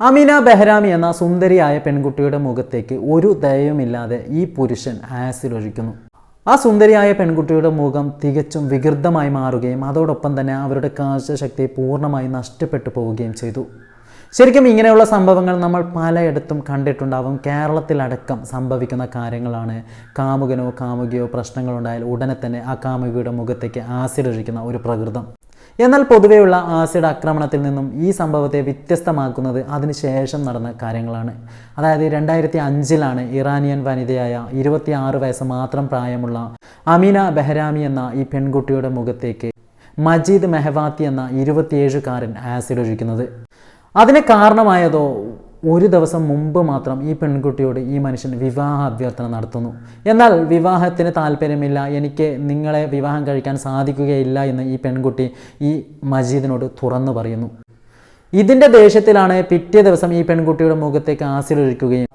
അമീന ബെഹ്റാമി എന്ന സുന്ദരിയായ പെൺകുട്ടിയുടെ മുഖത്തേക്ക് ഒരു ദയവുമില്ലാതെ ഈ പുരുഷൻ ആസിഡ് ഒഴിക്കുന്നു. ആ സുന്ദരിയായ പെൺകുട്ടിയുടെ മുഖം തികച്ചും വികൃതമായി മാറുകയും അതോടൊപ്പം തന്നെ അവരുടെ കാഴ്ചശക്തി പൂർണമായി നഷ്ടപ്പെട്ടു പോവുകയും ചെയ്തു. ശരിക്കും ഇങ്ങനെയുള്ള സംഭവങ്ങൾ നമ്മൾ പലയിടത്തും കണ്ടിട്ടുണ്ടാവും. കേരളത്തിലടക്കം സംഭവിക്കുന്ന കാര്യങ്ങളാണ് കാമുകനോ കാമുകിയോ പ്രശ്നങ്ങളുണ്ടായാൽ ഉടനെ തന്നെ ആ കാമുകിയുടെ മുഖത്തേക്ക് ആസിഡ് ഒഴിക്കുന്ന ഒരു പ്രകൃതം. എന്നാൽ പൊതുവെയുള്ള ആസിഡ് ആക്രമണത്തിൽ നിന്നും ഈ സംഭവത്തെ വ്യത്യസ്തമാക്കുന്നത് അതിനുശേഷം നടന്ന കാര്യങ്ങളാണ്. അതായത് രണ്ടായിരത്തി അഞ്ചിലാണ് ഇറാനിയൻ വനിതയായ ഇരുപത്തിയാറ് വയസ്സ് മാത്രം പ്രായമുള്ള അമീന ബെഹ്റാമി എന്ന ഈ പെൺകുട്ടിയുടെ മുഖത്തേക്ക് മജീദ് മെഹവാത്തി എന്ന ഇരുപത്തിയേഴുകാരൻ ആസിഡ് ഒഴിക്കുന്നത്. അതിന് കാരണമായതോ ഒരു ദിവസം മുമ്പ് മാത്രം ഈ പെൺകുട്ടിയോട് ഈ മനുഷ്യൻ വിവാഹ അഭ്യർത്ഥന നടത്തുന്നു. എന്നാൽ വിവാഹത്തിന് താല്പര്യമില്ല എനിക്ക് നിങ്ങളെ വിവാഹം കഴിക്കാൻ സാധിക്കുകയില്ല എന്ന് ഈ പെൺകുട്ടി ഈ മജീദിനോട് തുറന്നു പറയുന്നു. ഇതിന്റെ ദേഷ്യത്തിലാണ് പിറ്റേ ദിവസം ഈ പെൺകുട്ടിയുടെ മുഖത്തേക്ക് ആസിലൊഴിക്കുകയും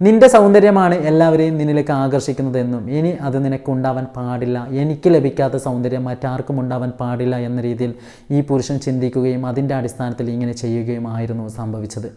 നിന്റെ സൗന്ദര്യമാണ് എല്ലാവരെയും നിന്നിലേക്ക് ആകർഷിക്കുന്നതെന്നും ഇനി അത് നിനക്കുണ്ടാവാൻ പാടില്ല എനിക്ക് ലഭിക്കാത്ത സൗന്ദര്യം മറ്റാർക്കും ഉണ്ടാവാൻ പാടില്ല എന്ന രീതിയിൽ ഈ പുരുഷൻ ചിന്തിക്കുകയും അതിന്റെ അടിസ്ഥാനത്തിൽ ഇങ്ങനെ ചെയ്യുകയും ആയിരുന്നു സംഭവിച്ചത്.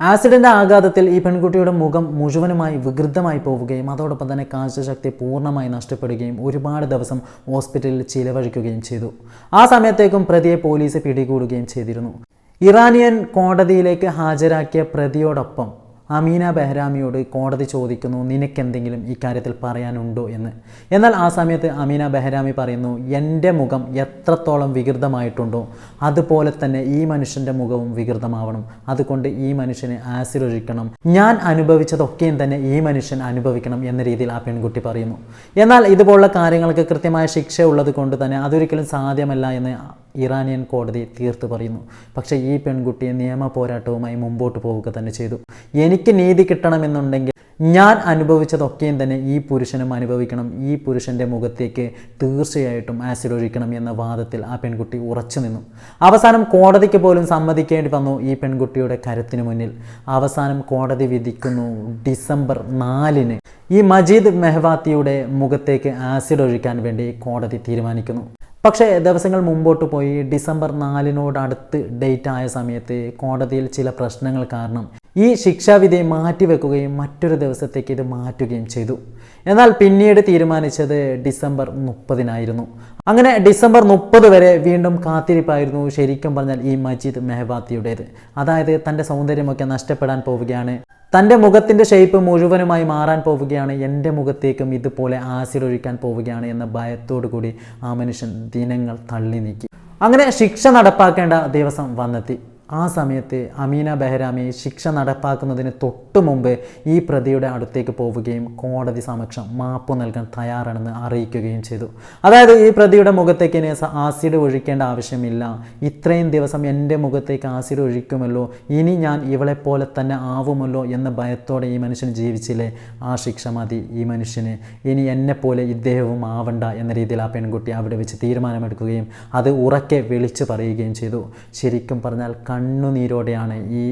ആസിഡിന്റെ ആഘാതത്തിൽ ഈ പെൺകുട്ടിയുടെ മുഖം മുഴുവനുമായി വികൃതമായി പോവുകയും അതോടൊപ്പം തന്നെ കാഴ്ചശക്തി പൂർണമായി നഷ്ടപ്പെടുകയും ഒരുപാട് ദിവസം ഹോസ്പിറ്റലിൽ ചിലവഴിക്കുകയും ചെയ്തു. ആ സമയത്തേക്കും പ്രതിയെ പോലീസ് പിടികൂടുകയും ചെയ്തിരുന്നു. ഇറാനിയൻ കോടതിയിലേക്ക് ഹാജരാക്കിയ പ്രതിയോടൊപ്പം അമീന ബെഹ്റാമിയോട് കോടതി ചോദിക്കുന്നു നിനക്കെന്തെങ്കിലും ഇക്കാര്യത്തിൽ പറയാനുണ്ടോ? എന്ന്. എന്നാൽ ആ സമയത്ത് അമീന ബെഹ്റാമി പറയുന്നു എന്റെ മുഖം എത്രത്തോളം വികൃതമായിട്ടുണ്ടോ അതുപോലെ തന്നെ ഈ മനുഷ്യന്റെ മുഖവും വികൃതമാവണം. അതുകൊണ്ട് ഈ മനുഷ്യനെ ആസിഡ് ഒഴിക്കണം ഞാൻ അനുഭവിച്ചതൊക്കെയും തന്നെ ഈ മനുഷ്യൻ അനുഭവിക്കണം എന്ന രീതിയിൽ ആ പെൺകുട്ടി പറയുന്നു. എന്നാൽ ഇതുപോലുള്ള കാര്യങ്ങൾക്ക് കൃത്യമായ ശിക്ഷ ഉള്ളത് കൊണ്ട് തന്നെ അതൊരിക്കലും സാധ്യമല്ല എന്ന് ഇറാനിയൻ കോടതി തീർത്ത് പറയുന്നു. പക്ഷേ ഈ പെൺകുട്ടി നിയമ പോരാട്ടവുമായി മുമ്പോട്ട് പോവുക തന്നെ ചെയ്തു. എനിക്ക് നീതി കിട്ടണമെന്നുണ്ടെങ്കിൽ ഞാൻ അനുഭവിച്ചതൊക്കെയും തന്നെ ഈ പുരുഷനും അനുഭവിക്കണം. ഈ പുരുഷന്റെ മുഖത്തേക്ക് തീർച്ചയായിട്ടും ആസിഡ് ഒഴിക്കണം എന്ന വാദത്തിൽ ആ പെൺകുട്ടി ഉറച്ചു നിന്നു. അവസാനം കോടതിക്ക് പോലും സമ്മതിക്കേണ്ടി വന്നു ഈ പെൺകുട്ടിയുടെ കരുത്തിനു മുന്നിൽ. അവസാനം കോടതി വിധിക്കുന്നു ഡിസംബർ നാലിന്. ഈ മജീദ് മെഹ്വാത്തിയുടെ മുഖത്തേക്ക് ആസിഡ് ഒഴിക്കാൻ വേണ്ടി കോടതി തീരുമാനിക്കുന്നു. പക്ഷേ ദിവസങ്ങൾ മുമ്പോട്ട് പോയി. ഡിസംബർ നാലിനോട് അടുത്ത് ഡേറ്റ് ആയ സമയത്ത് കോടതിയിൽ ചില പ്രശ്നങ്ങൾ കാരണം ഈ ശിക്ഷാവിധി മാറ്റിവെക്കുകയും മറ്റൊരു ദിവസത്തേക്ക് ഇത് മാറ്റുകയും ചെയ്തു. എന്നാൽ പിന്നീട് തീരുമാനിച്ചത് ഡിസംബർ മുപ്പതിനായിരുന്നു. അങ്ങനെ ഡിസംബർ മുപ്പത് വരെ വീണ്ടും കാത്തിരിപ്പായിരുന്നു ശരിക്കും പറഞ്ഞാൽ ഈ മജീദ് മെഹബാത്തിയുടേത് അതായത് തന്റെ സൗന്ദര്യമൊക്കെ നഷ്ടപ്പെടാൻ പോവുകയാണ്. തന്റെ മുഖത്തിന്റെ ഷേപ്പ് മുഴുവനുമായി മാറാൻ പോവുകയാണ്. എന്റെ മുഖത്തേക്കും ഇതുപോലെ ആസിഡ് ഒഴിക്കാൻ പോവുകയാണ് എന്ന ഭയത്തോടു കൂടി ആ മനുഷ്യൻ ദിനങ്ങൾ തള്ളി നീക്കി. അങ്ങനെ ശിക്ഷ നടപ്പാക്കേണ്ട ദിവസം വന്നെത്തി. ആ സമയത്ത് അമീന ബെഹ്റാമി ശിക്ഷ നടപ്പാക്കുന്നതിന് തൊട്ടു മുമ്പ് ഈ പ്രതിയുടെ അടുത്തേക്ക് പോവുകയും കോടതി സമക്ഷം മാപ്പ് നൽകാൻ തയ്യാറാണെന്ന് അറിയിക്കുകയും ചെയ്തു. അതായത് ഈ പ്രതിയുടെ മുഖത്തേക്ക് ഇനി ആസിഡ് ഒഴിക്കേണ്ട ആവശ്യമില്ല. ഇത്രയും ദിവസം എന്റെ മുഖത്തേക്ക് ആസിഡ് ഒഴിക്കുമല്ലോ. ഇനി ഞാൻ ഇവളെപ്പോലെ പോലെ തന്നെ ആവുമല്ലോ എന്ന ഭയത്തോടെ ഈ മനുഷ്യൻ ജീവിച്ചില്ലേ? ആ ശിക്ഷ മതി. ഈ മനുഷ്യന് ഇനി എന്നെപ്പോലെ ഇദ്ദേഹവും ആവണ്ട എന്ന രീതിയിൽ ആ പെൺകുട്ടി അവിടെ വെച്ച് തീരുമാനമെടുക്കുകയും അത് ഉറക്കെ വിളിച്ചു പറയുകയും ചെയ്തു. ശരിക്കും പറഞ്ഞാൽ കണ്ണുനീരോടെയാണ് ഈ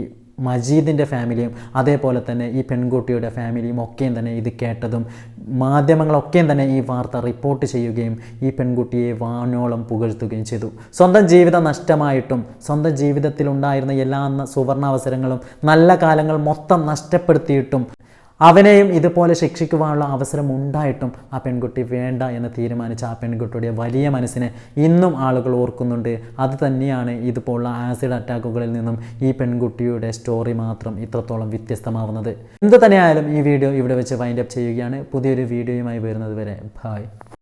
മജീദിന്റെ ഫാമിലിയും അതേപോലെ തന്നെ ഈ പെൺകുട്ടിയുടെ ഫാമിലിയും ഒക്കെയും തന്നെ ഇത് കേട്ടതും മാധ്യമങ്ങളൊക്കെയും തന്നെ ഈ വാർത്ത റിപ്പോർട്ട് ചെയ്യുകയും ഈ പെൺകുട്ടിയെ വാനോളം പുകഴ്ത്തുകയും ചെയ്തു. സ്വന്തം ജീവിതം നഷ്ടമായിട്ടും സ്വന്തം ജീവിതത്തിലുണ്ടായിരുന്ന എല്ലാ സുവർണാവസരങ്ങളും നല്ല കാലങ്ങൾ മൊത്തം നഷ്ടപ്പെടുത്തിയിട്ടും അവനെയും ഇതുപോലെ ശിക്ഷിക്കുവാനുള്ള അവസരം ഉണ്ടായിട്ടും ആ പെൺകുട്ടി വേണ്ട എന്ന് തീരുമാനിച്ച ആ പെൺകുട്ടിയുടെ വലിയ മനസ്സിനെ ഇന്നും ആളുകൾ ഓർക്കുന്നുണ്ട്. അത് തന്നെയാണ് ഇതുപോലുള്ള ആസിഡ് അറ്റാക്കുകളിൽ നിന്നും ഈ പെൺകുട്ടിയുടെ സ്റ്റോറി മാത്രം ഇത്രത്തോളം വ്യത്യസ്തമാവുന്നത്. എന്ത് തന്നെയായാലും ഈ വീഡിയോ ഇവിടെ വെച്ച് വൈൻഡപ്പ് ചെയ്യുകയാണ്. പുതിയൊരു വീഡിയോയുമായി വരുന്നത് വരെ. ബായ്